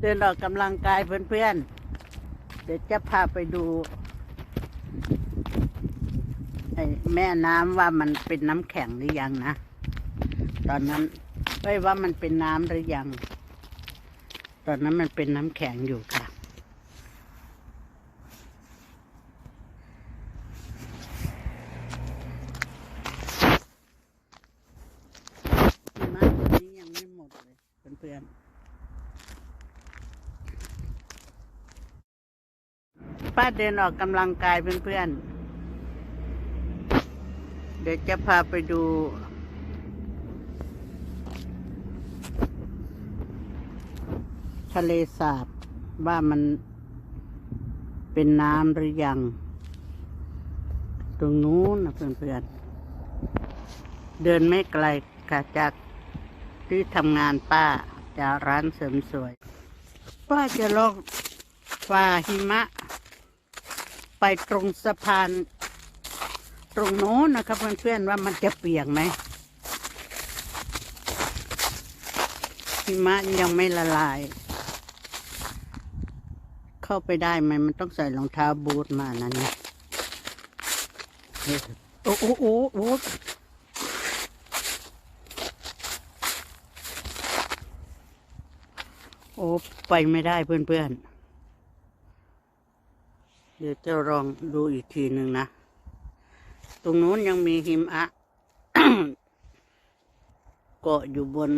เดินออกกำลังกายเพื่อนๆ เดี๋ยวจะพาไปดูไอ้แม่น้ำว่ามันเป็นน้ำแข็งหรือยังนะ ตอนนั้นเอ้ยว่ามันเป็นน้ำหรือยัง ตอนนั้นมันเป็นน้ำแข็งอยู่ค่ะ หิมะตัวนี้ยังไม่หมดเลยเพื่อนๆ ป้าเดินออกกำลังกายเพื่อนๆ เดี๋ยวจะพาไปดู ทะเลสาบว่ามันเป็นน้ำหรือยัง ตรงนู้นนะเพื่อนๆ เดินไม่ไกลค่ะจากที่ทำงานป้าจากร้านเสริมสวย ป้าจะลองฝ่าหิมะ ไปตรงสะพานตรงโน้นนะครับเพื่อนๆว่ามันจะเปียกไหมหิมะยังไม่ละลาย เข้าไปได้ไหมมันต้องใส่รองเท้าบูทมานั่นนะโอ้โอ้โอ้โอ้โอ้ไปไม่ได้เพื่อนๆ เดี๋ยวจะลองดูอีกทีหนึ่งนะ ตรงนู้นยังมีหิมะเกาะอยู่บน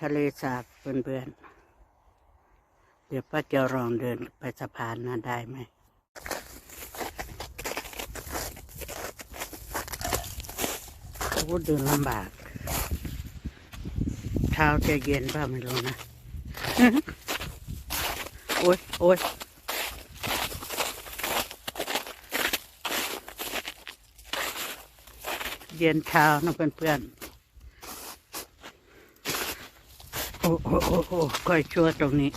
ทะเลสาบเพื่อนๆ เดี๋ยวป้าจะลองเดินไปสะพานนั้นได้ไหมโอ้เดินลำบากเท้าจะเย็นป่ะไม่รู้นะ โอ้ยโอ้ย เย็นเท้านะเพื่อนๆ โอ้โอ้โอ้โอ้ค่อยชั่วตรงนี้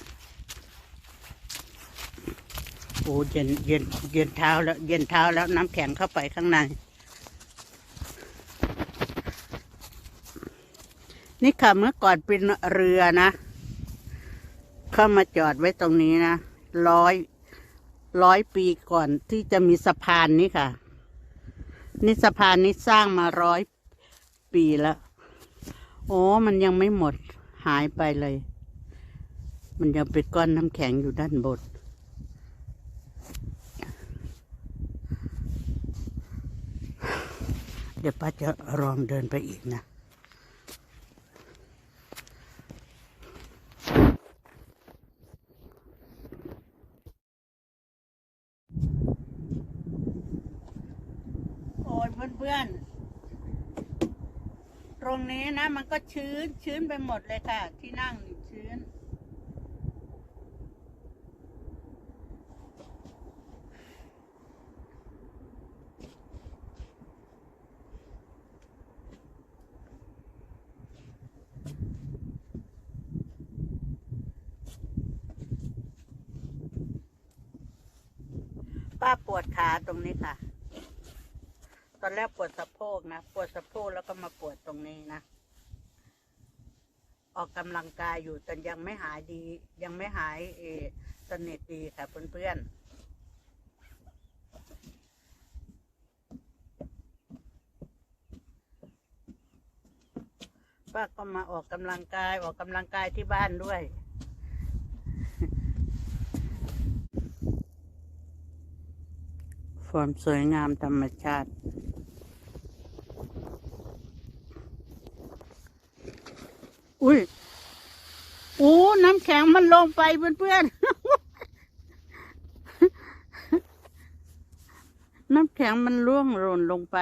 โอ้เย็นเย็นเย็นเท้าแล้ว เย็นเท้าแล้วน้ำแข็งเข้าไปข้างใน นี่ค่ะเมื่อก่อนเป็นเรือนะ เข้ามาจอดไว้ตรงนี้นะร้อยร้อยปีก่อนที่จะมีสะพานนี้ค่ะ นี่สะพานนี้สร้างมาร้อยปีแล้ว โอ้มันยังไม่หมดหายไปเลย มันยังเป็นก้อนน้ำแข็งอยู่ด้านบนเดี๋ยวป้าจะลองเดินไปอีกนะ โอ้ยเพื่อนๆ ตรงนี้นะ มันก็ชื้นชื้นไปหมดเลยค่ะ ที่นั่งนี่ชื้น ป้าปวดขาตรงนี้ค่ะ อนแรกปวดสะโพกนะ ปวดสะโพกแล้วก็มาปวดตรงนี้นะ ออกกำลังกายอยู่แต่ยังไม่หายดี ยังไม่หายเอสนิทดีค่ะเพื่อนๆป้าก็มาออกกำลังกายออกกำลังกายที่บ้านด้วย ความสวยงามธรรมชาติ อุ้ยโอ้น้ำแข็งมันลงไปเพื่อนๆ น้ำแข็งมันร่วงหล่นลงไป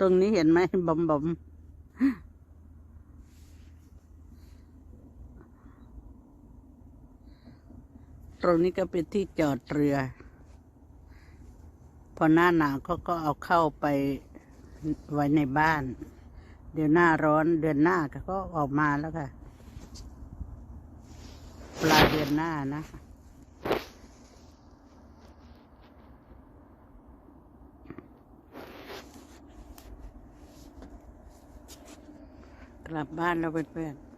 ตรงนี้เห็นไหมบอมบอมตรงนี้ก็เป็นที่จอดเรือ พอหน้าหนาวเขาก็เอาเข้าไปไว้ในบ้าน เดี๋ยวหน้าร้อนเดือนหน้าก็ออกมาแล้วค่ะ ปลายเดือนหน้านะกลับบ้านแล้วเพื่อนๆ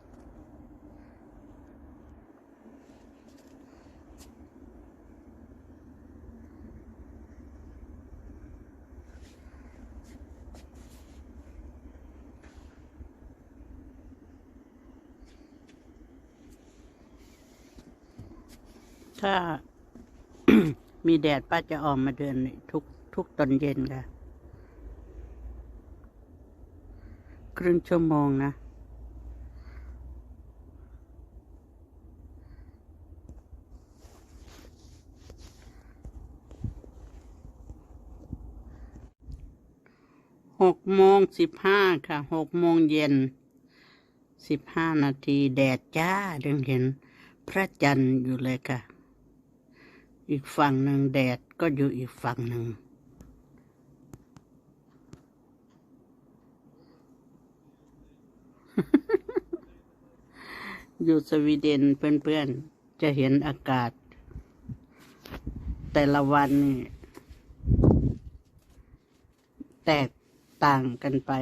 ถ้า มีแดดป้าจะออกมาเดินทุกทุกตอนเย็นค่ะ ครึ่งชั่วโมงนะหกโมงสิบห้าค่ะหกโมงเย็นสิบห้านาทีแดดจ้าดึงเห็นพระจันทร์อยู่เลยค่ะ อีกฝั่งหนึ่งแดดก็อยู่อีกฝั่งหนึ่ง อยู่สวีเดนเพื่อนๆ จะเห็นอากาศ แต่ละวันนี่ แตกต่างกันไป